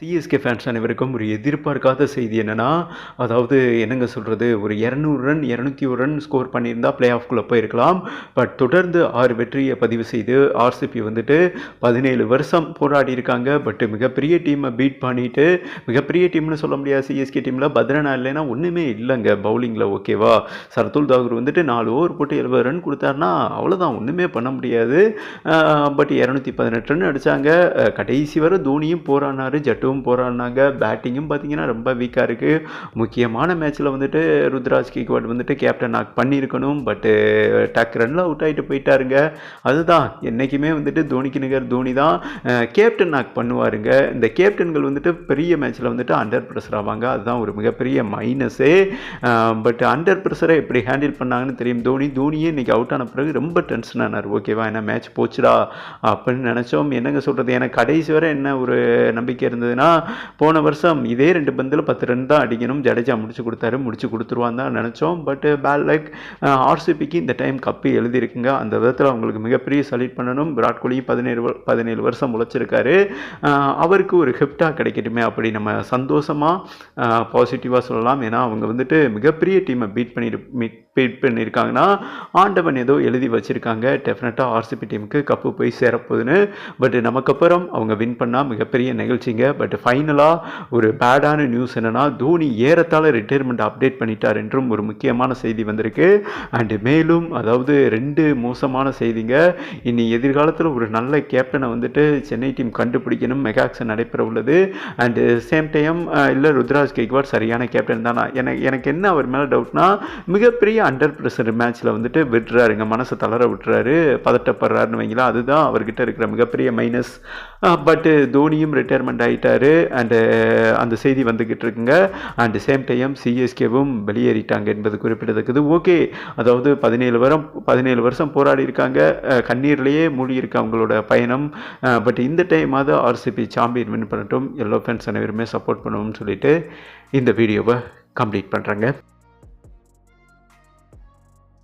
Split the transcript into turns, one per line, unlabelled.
CSK fans அனைவருக்கும் ஒரு எதிர்பார்க்காத செய்தி என்னென்னா அதாவது என்னங்க சொல்கிறது ஒரு இரநூறு ரன் இரநூத்தி ஒரு ரன் ஸ்கோர் பண்ணியிருந்தால் பிளே ஆஃப்குள்ளே போயிருக்கலாம். பட் தொடர்ந்து ஆறு வெற்றியை பதிவு செய்து ஆர்சிபி வந்துட்டு பதினேழு வருஷம் போராடி இருக்காங்க. பட் மிகப்பெரிய டீமை பீட் பண்ணிவிட்டு மிகப்பெரிய டீம்னு சொல்ல முடியாது சிஎஸ்கே டீமில் பத்ரனா இல்லைன்னா ஒன்றுமே இல்லைங்க பவுலிங்கில் ஓகேவா சரத்துல் தாகூர் வந்துட்டு நாலு ஓவர் போட்டு எழுபது ரன் கொடுத்தாருன்னா அவ்வளோதான் ஒன்றுமே பண்ண முடியாது. பட் இரநூத்தி பதினெட்டு ரன் அடித்தாங்க கடைசி வரை தோனியும் போராடினாரு ஜட்டும் போராடினாங்க பேட்டிங்கும் பார்த்தீங்கன்னா ரொம்ப வீக்காக இருக்குது முக்கியமான மேட்ச்சில் வந்துட்டு ருத்ராஜ் கேக்வாட் வந்துட்டு கேப்டன் நாக் பண்ணியிருக்கணும். பட்டு டக் ரனில் அவுட் ஆகிட்டு போயிட்டாருங்க. அதுதான். என்றைக்குமே வந்துட்டு தோனிக்கு நிகர் தோனி தான். கேப்டன் நாக் பண்ணுவாருங்க. இந்த கேப்டன்கள் வந்துட்டு பெரிய மேட்ச்சில் வந்துட்டு அண்டர் ப்ரெஷர் ஆவாங்க. அதுதான் ஒரு மிகப்பெரிய மைனஸே பட் அண்டர் ப்ரெஷரை எப்படி ஹேண்டில் பண்ணாங்கன்னு தெரியும். தோனி தோனியே இன்றைக்கி அவுட் ஆன பிறகு ரொம்ப டென்ஷன் ஆனார். ஓகேவா என்ன மேட்ச் போச்சுடா அப்படின்னு நினச்சோம். என்னங்க சொல்கிறது எனக்கு கடைசி வரை என்ன ஒரு நம்பிக்கை இருந்ததுன்னா போன வருஷம் இதே ரெண்டு பந்தில் பத்து ரன் தான் அடிக்கணும் ஜடேஜா முடிச்சு கொடுத்தாரு முடிச்சு கொடுத்துருவான் தான் நினச்சோம். பட் பேட் uh, லைக் ஆர்சிபிக்கு uh, இந்த டைம் கப்பு எழுதியிருக்குங்க. அந்த விதத்தில் அவங்களுக்கு மிகப்பெரிய சலீட் பண்ணணும். விராட் கோலி பதினேழு பதினேழு வருஷம் உழைச்சிருக்காரு. Uh, அவருக்கு ஒரு ஹிஃப்டாக கிடைக்கட்டுமே அப்படி நம்ம சந்தோஷமாக பாசிட்டிவாக சொல்லலாம். ஏன்னா அவங்க வந்துட்டு மிகப்பெரிய டீமை பீட் பண்ணி பீட் பண்ணியிருக்காங்கன்னா ஆண்டவன் ஏதோ எழுதி வச்சுருக்காங்க. டெஃபினட்டாக ஆர்சிபி டீமுக்கு கப்பு போய் சேரப்போகுதுன்னு. பட் நமக்கு அப்புறம் அவங்க வின் பண்ணால் மிகப்பெரிய நிகழ்ச்சிங்க. பட் ஃபைனலாக ஒரு பேடான நியூஸ் என்னென்னா தோனி ஏறத்தாழ ரிட்டையர்மெண்ட் அப்டேட் பண்ணிட்டார் என்றும் ஒரு முக்கியமான செய்தி வந்திருக்கு. அண்டு மேலும் அதாவது ரெண்டு மோசமான செய்திங்க. இனி எதிர்காலத்தில் ஒரு நல்ல கேப்டனை வந்துட்டு சென்னை டீம் கண்டுபிடிக்கணும் மெகாக்ஸன் நடைபெற உள்ளது. அண்டு சேம் டைம் இல்லை ருத்ராஜ் கெய்க்வாட் சரியான கேப்டன் தானா? எனக்கு எனக்கு என்ன அவர் மேலே டவுட்னா மிகப்பெரிய அண்டர் ப்ரெஷர் மேட்ச்சில் வந்துட்டு விட்டுறாருங்க. மனசை தளர விட்டுறாரு பதட்டப்படுறாருன்னு வைங்களா அதுதான் அவர்கிட்ட இருக்கிற மிகப்பெரிய மைனஸ் பட்டு தோனியும் ரிட்டையர்மெண்ட் ஆகிட்டார் அண்டு uh, அந்த செய்தி வந்துக்கிட்டு இருக்குங்க. அண்ட் சேம் டைம் சிஎஸ்கேவும் வெளியேறிட்டாங்க என்பது குறிப்பிடத்தக்கது. ஓகே அதாவது பதினேழு வரம் பதினேழு வருஷம் போராடி இருக்காங்க. கண்ணீர்லேயே மூழ்கி அவங்களோட பயணம். பட் இந்த டைமாவது ஆர்சிபி சாம்பியன் வின் பண்ணட்டும். எல்லோ ஃபேன்ஸ் அனைவருமே சப்போர்ட் பண்ணுவோம்னு சொல்லிட்டு இந்த வீடியோவை கம்ப்ளீட் பண்ணுறேங்க